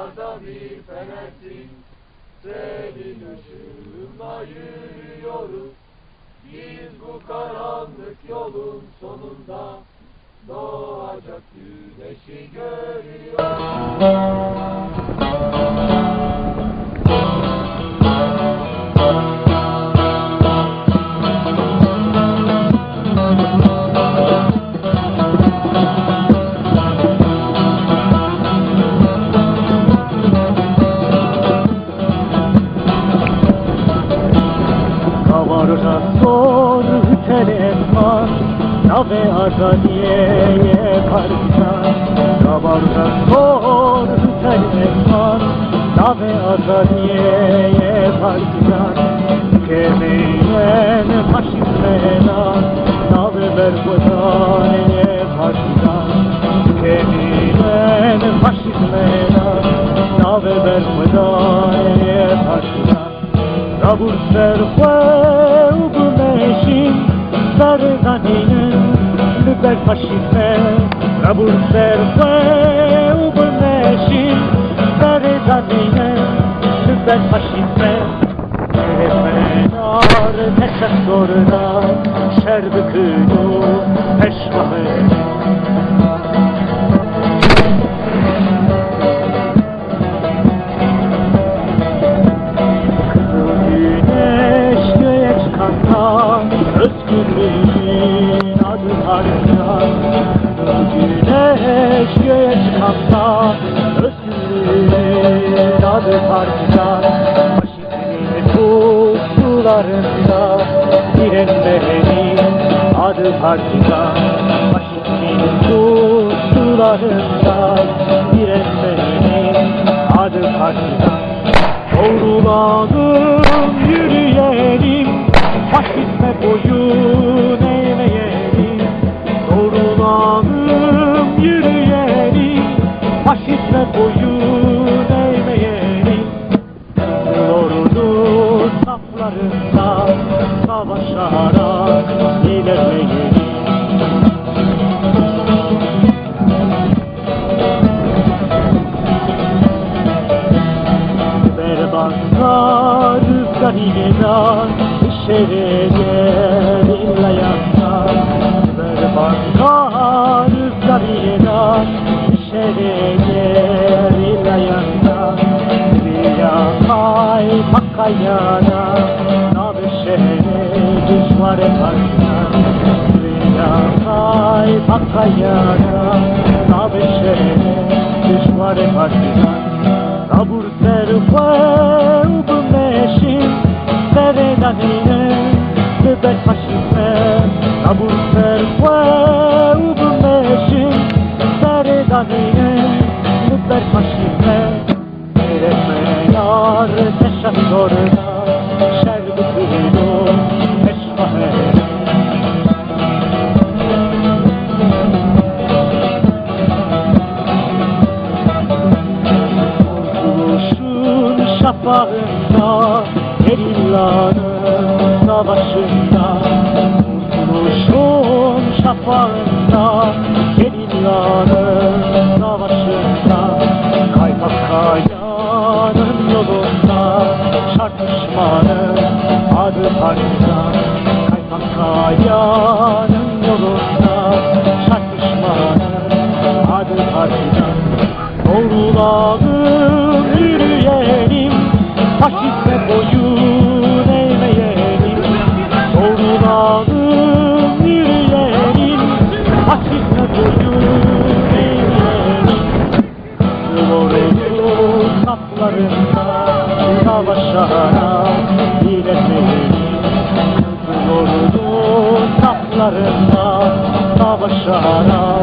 Dağlarda bir fenersin Senin ışığında yürüyoruz Biz bu karanlık yolun sonunda Doğacak güneşi görüyoruz Nave azadiye partizan Kavarda zor telefon Nave azadiye partizan Kemeyen faşizmena Nave vergodaneye partizan Kemeyen faşizmena Nave vergodaneye partizan Rabur bumeşin Sardaninin Lüber faşizme Rabur serfeu bumeşin Sardaninin Lüber faşizme. Menar teşekkürler Şerbükünü peşvahı Özgürlüğün adı harita Faşizmin pusularında Direnmenin adı partizan Faşizmin pusularında Direnmenin adı partizan Doğrulanım yürüyelim Faşizme boyun şehirler illayanlar Berbatlar garibeler şehirler illayanlar Riya kay pakayana Nabe şehre düşmare karşına Riya kay pakayana Nabe şehre düşmare karşına Kabur Kabur serfeu bumeşin Serenadine Bebek faşizme Öğretmenler teşekkürler Şerbükünü peşvahe Kurtuluşun şafağında Gerillanın savaşında Kurtuluşun şafağında Gerillanın savaşında Kaypak kayanın yolunda Çarpışmanın adı partizan Kaypak kayanın yolunda Çarpışmanın adı partizan Doğrulanım saflarında Savaşarak ilerleyelim Kıvırdı saflarında Savaşarak